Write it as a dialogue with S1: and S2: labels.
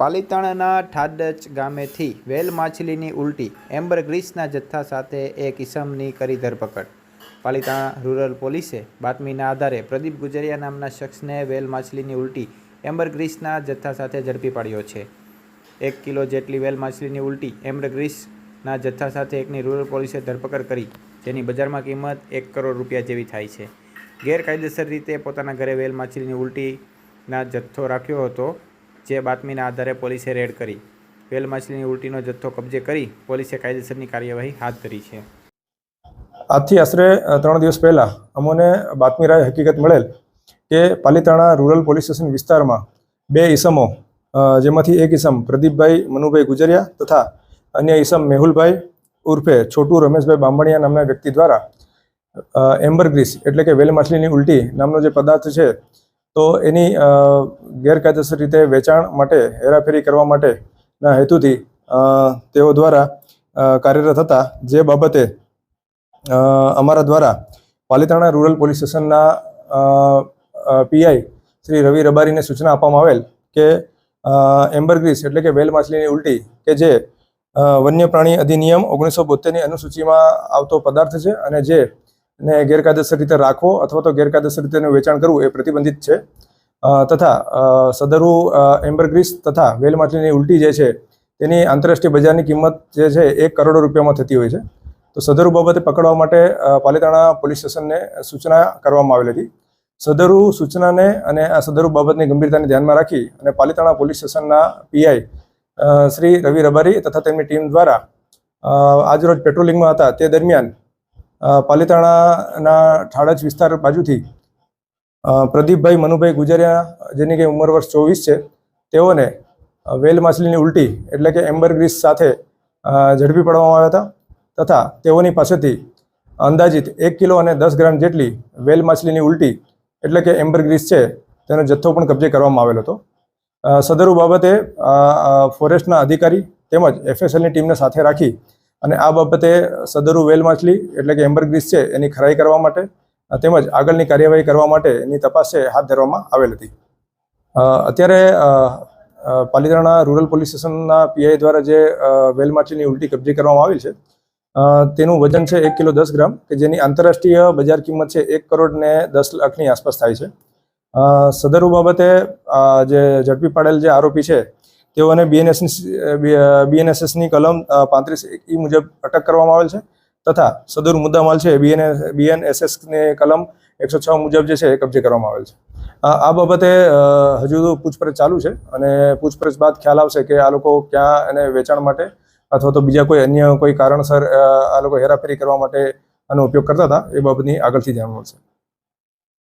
S1: પાલીતાણાના ઠાડચ ગામેથી વેલ માછલીની ઉલટી એમ્બર ગ્રીસના જથ્થા સાથે એક ઇસમની કરી ધરપકડ. પાલિતાણા રૂરલ પોલીસે બાતમીના આધારે પ્રદીપ ગુજરિયા નામના શખ્સને વેલ માછલીની ઉલટી એમ્બર ગ્રીસના જથ્થા સાથે ઝડપી પાડ્યો છે. એક કિલો જેટલી વેલ માછલીની ઉલટી એમ્બર ગ્રીસના જથ્થા સાથે એકની રૂરલ પોલીસે ધરપકડ કરી. જેની બજારમાં કિંમત એક કરોડ રૂપિયા જેવી થાય છે. ગેરકાયદેસર રીતે પોતાના ઘરે વેલ માછલીની ઉલટીના જથ્થો રાખ્યો હતો. જે બાતમીના આધારે પોલીસે રેડ કરી. વેલ માછલીની ઉલટીનો જથ્થો કબજે કરી પોલીસે કાયદેસરની કાર્યવાહી હાથ ધરી છે.
S2: આજથી આશરે ત્રણ દિવસ પહેલાં અમોને બાતમી રાય હકીકત મળેલ કે પાલીતાણા રૂરલ પોલીસ સ્ટેશન વિસ્તારમાં બે ઈસમો જેમાંથી એક ઈસમ પ્રદીપભાઈ મનુભાઈ ગુજરિયા તથા અન્ય ઈસમ મેહુલભાઈ ઉર્ફે છોટુ રમેશભાઈ બામણિયા નામના વ્યક્તિ દ્વારા એમ્બરગ્રીસ એમ્બર ગ્રીસ એટલે કે વેલ માછલીની ઉલટી નામનો જે પદાર્થ છે તો એની ગેરકાયદેસર રીતે વેચાણ માટે, હેરાફેરી કરવા માટેના હેતુથી તેઓ દ્વારા કાર્યરત હતા. જે બાબતે અમારા દ્વારા પાલિતાણા રૂરલ પોલીસ સ્ટેશનના પીઆઈ શ્રી રવિ રબારીને સૂચના આપવામાં આવેલ કે એમ્બરગ્રીસ એટલે કે વેલ માછલીની ઉલટી કે જે વન્ય પ્રાણી અધિનિયમ ઓગણીસો બોતેરની અનુસૂચિમાં આવતો પદાર્થ છે અને જે ને ગેરકાયદેસર રીતે રાખવો અથવા તો ગેરકાયદેસર રીતે વેચાણ કરવું એ પ્રતિબંધિત છે. તથા સદરુ એમ્બરગ્રીસ તથા વેલ માછલીની ઉલટી જે છે, તેની આંતરરાષ્ટ્રીય બજારની કિંમત જે છે એક કરોડ રૂપિયામાં થતી હોય છે. તો સદરુ બાબતે પકડવા માટે પાલિતાણા પોલીસ સ્ટેશનને સૂચના કરવામાં આવેલી હતી. સદરુ સૂચનાને અને આ સદરુ બાબતની ગંભીરતાને ધ્યાનમાં રાખી અને પાલિતાણા પોલીસ સ્ટેશનના પીઆઈ શ્રી રવિ રબારી તથા તેમની ટીમ દ્વારા આજરોજ પેટ્રોલિંગમાં હતા. તે દરમિયાન પાલીતાણાના ઠાડજ વિસ્તાર બાજુથી પ્રદીપભાઈ મનુભાઈ ગુજરિયા, જેની કે ઉંમર વર્ષ ચોવીસ છે, તેઓને વેલ માછલીની ઉલટી, એટલે કે એમ્બર ગ્રીસ સાથે ઝડપી પાડવામાં આવ્યા હતા, તથા તેઓની પાસેથી અંદાજિત એક કિલો અને દસ ગ્રામ જેટલી વેલ માછલીની ઉલટી, એટલે કે એમ્બર ગ્રીસ છે, તેનો જથ્થો પણ કબજે કરવામાં આવેલો હતો. સદરુ બાબતે ફોરેસ્ટના અધિકારી તેમજ એફએસએલની ટીમને સાથે રાખી અને આ બાબતે સદરુ વેલ માછલી એટલે કે એમ્બરગ્રીસ છે એની ખરાઈ કરવા માટે તેમજ આગળની કાર્યવાહી કરવા માટે એની તપાસ છે હાથ ધરવામાં આવેલ હતી. અત્યારે અ, રૂરલ પોલીસ સ્ટેશનના પીઆઈ દ્વારા જે વેલ માછલીની ઉલટી કબજે કરવામાં આવેલ છે તેનું વજન છે એક કિલો દસ ગ્રામ કે જેની આંતરરાષ્ટ્રીય બજાર કિંમત છે એક કરોડ ને દસ લાખની આસપાસ થાય છે. સદરુ બાબતે જે ઝડપી પાડેલ જે આરોપી છે તેઓને બીએનએસ બીએનએસએસની કલમ પાંત્રીસ ઈ મુજબ અટક કરવામાં આવેલ છે. તથા સદુર મુદ્દામાલ છે બીએન બીએનએસએસની કલમ એકસો છ મુજબ જે છે એ કબજે કરવામાં આવેલ છે. આ બાબતે હજુ પૂછપરછ ચાલુ છે અને પૂછપરછ બાદ ખ્યાલ આવશે કે આ લોકો ક્યાં એને વેચાણ માટે અથવા તો બીજા કોઈ અન્ય કોઈ કારણસર આ લોકો હેરાફેરી કરવા માટે આનો ઉપયોગ કરતા હતા એ બાબતની આગળથી ધ્યાન મળશે.